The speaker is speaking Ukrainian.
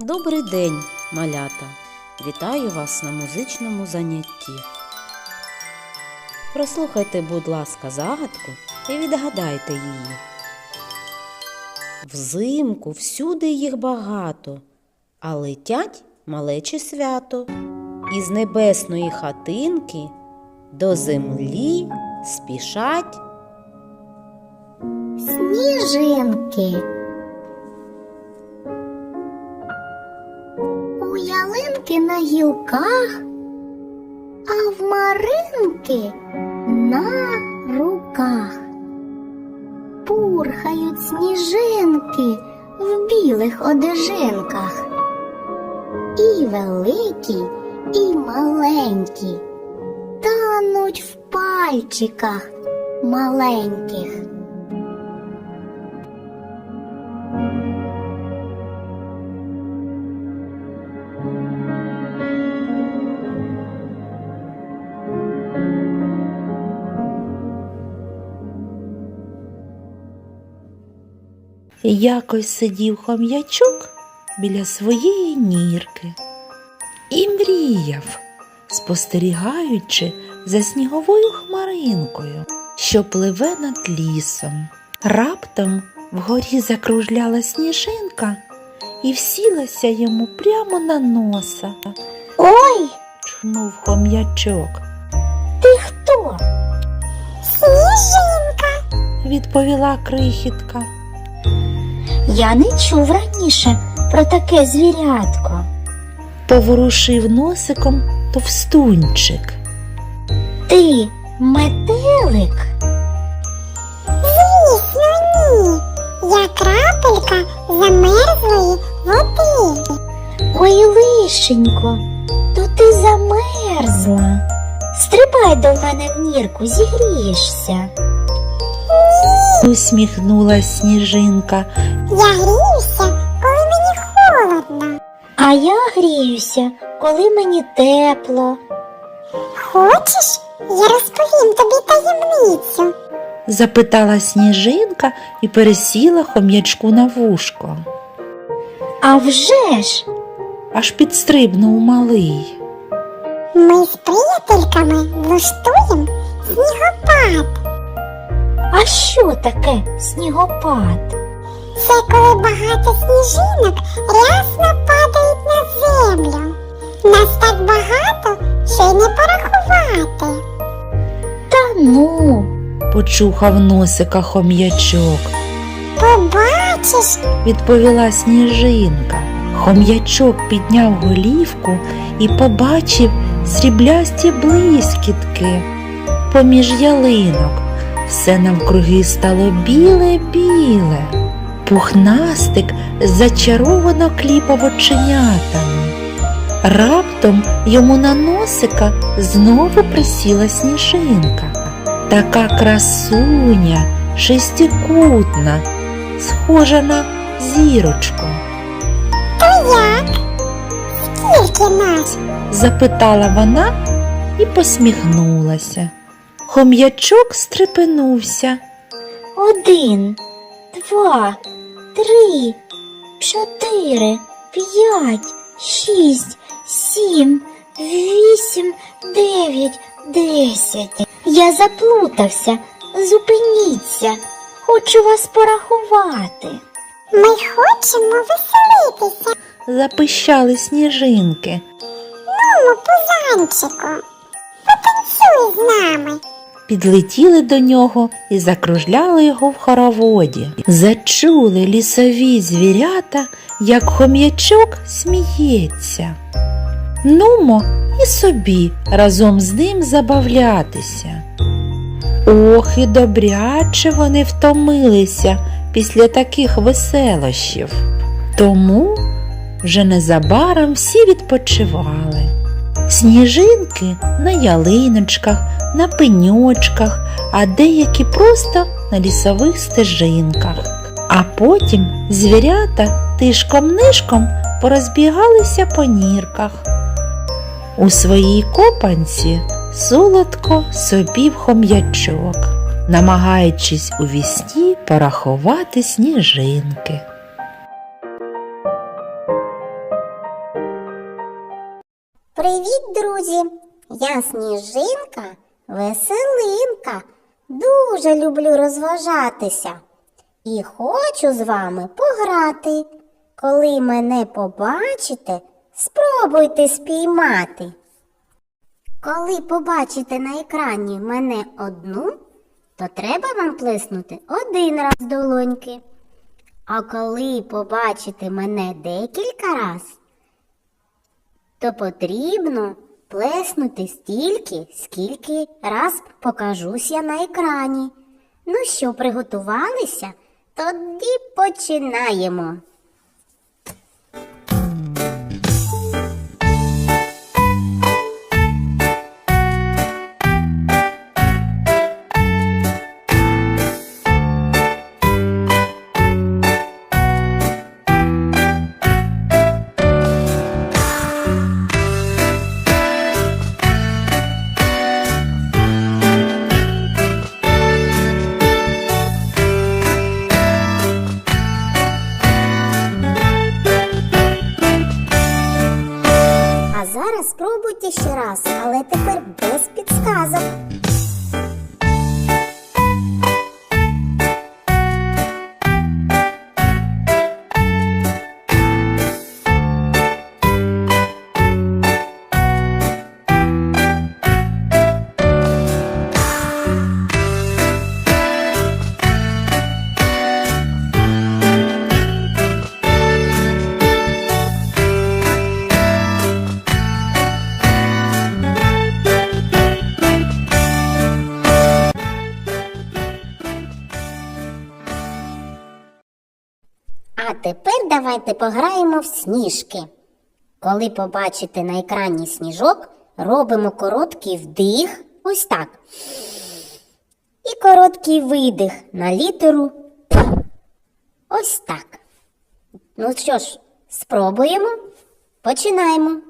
Добрий день, малята! Вітаю вас на музичному занятті. Прослухайте, будь ласка, загадку і відгадайте її. Взимку всюди їх багато, а летять малечі свято. Із небесної хатинки до землі спішать. Сніжинки. На гілках, а в маринки на руках. Пурхають сніжинки в білих одежинках. І великі, і маленькі, тануть в пальчиках маленьких. Якось сидів хом'ячок біля своєї нірки і мріяв, спостерігаючи за сніговою хмаринкою, що пливе над лісом. Раптом вгорі закружляла сніжинка і всілася йому прямо на носа. Ой, Чхнув хом'ячок, ти хто? Сніжинка. відповіла крихітка. Я не чув раніше про таке звірятко. Поворушив носиком товстунчик. Ти метелик? Звісно, ні. Я крапелька замерзлої води. Ой, лишенько, то ти замерзла. Стрибай до мене в нірку, зігрієшся. Усміхнулась сніжинка. Я гріюся, коли мені холодно. А я гріюся, коли мені тепло. Хочеш, я розповім тобі таємницю. Запитала сніжинка і пересіла хом'ячку на вушко. А вже ж, Аж підстрибнув малий. ми з приятельками влаштуємо снігопад. А що таке снігопад? Це коли багато сніжинок рясно падають на землю. Нас так багато, що й не порахувати. Та ну, Почухав носика хом'ячок, побачиш, відповіла сніжинка. Хом'ячок підняв голівку і побачив сріблясті блискітки поміж ялинок. Все навкруги стало біле-біле. Пухнастик зачаровано кліпав оченятами. Раптом йому на носика знову присіла сніжинка. Така красуня, шестикутна, схожа на зірочку. то як? Скільки нас? запитала вона і посміхнулася. Хом'ячок стрепенувся. Один, два, три, чотири, п'ять, шість, сім, вісім, дев'ять, десять. Я заплутався. Зупиніться. Хочу вас порахувати. Ми хочемо веселитися. Запищали сніжинки. Мамо, пузанчику, потанцюй з нами. Підлетіли до нього і закружляли його в хороводі. Зачули лісові звірята, як хом'ячок сміється. Нумо і собі разом з ним забавлятися. Ох, і добряче вони втомилися після таких веселощів. Тому вже незабаром всі відпочивали. Сніжинки на ялиночках, на пеньочках, а деякі просто на лісових стежинках. А потім звірята тишком-нишком порозбігалися по нірках. У своїй копанці солодко сопів хом'ячок, намагаючись у вісні порахувати сніжинки. Привіт, друзі! Я Сніжинка, веселинка. Дуже люблю розважатися. І хочу з вами пограти. Коли мене побачите, спробуйте спіймати. Коли побачите на екрані мене одну, то треба вам плеснути один раз долоньки. А коли побачите мене декілька раз, то потрібно плеснути стільки, скільки раз покажусь я на екрані. Ну що, приготувалися? Тоді починаємо. Ще раз, але тепер без підсказок. А тепер давайте пограємо в сніжки. Коли побачите на екрані сніжок, робимо короткий вдих, ось так. І короткий видих на літеру. Ось так. Ну що ж, спробуємо. Починаємо.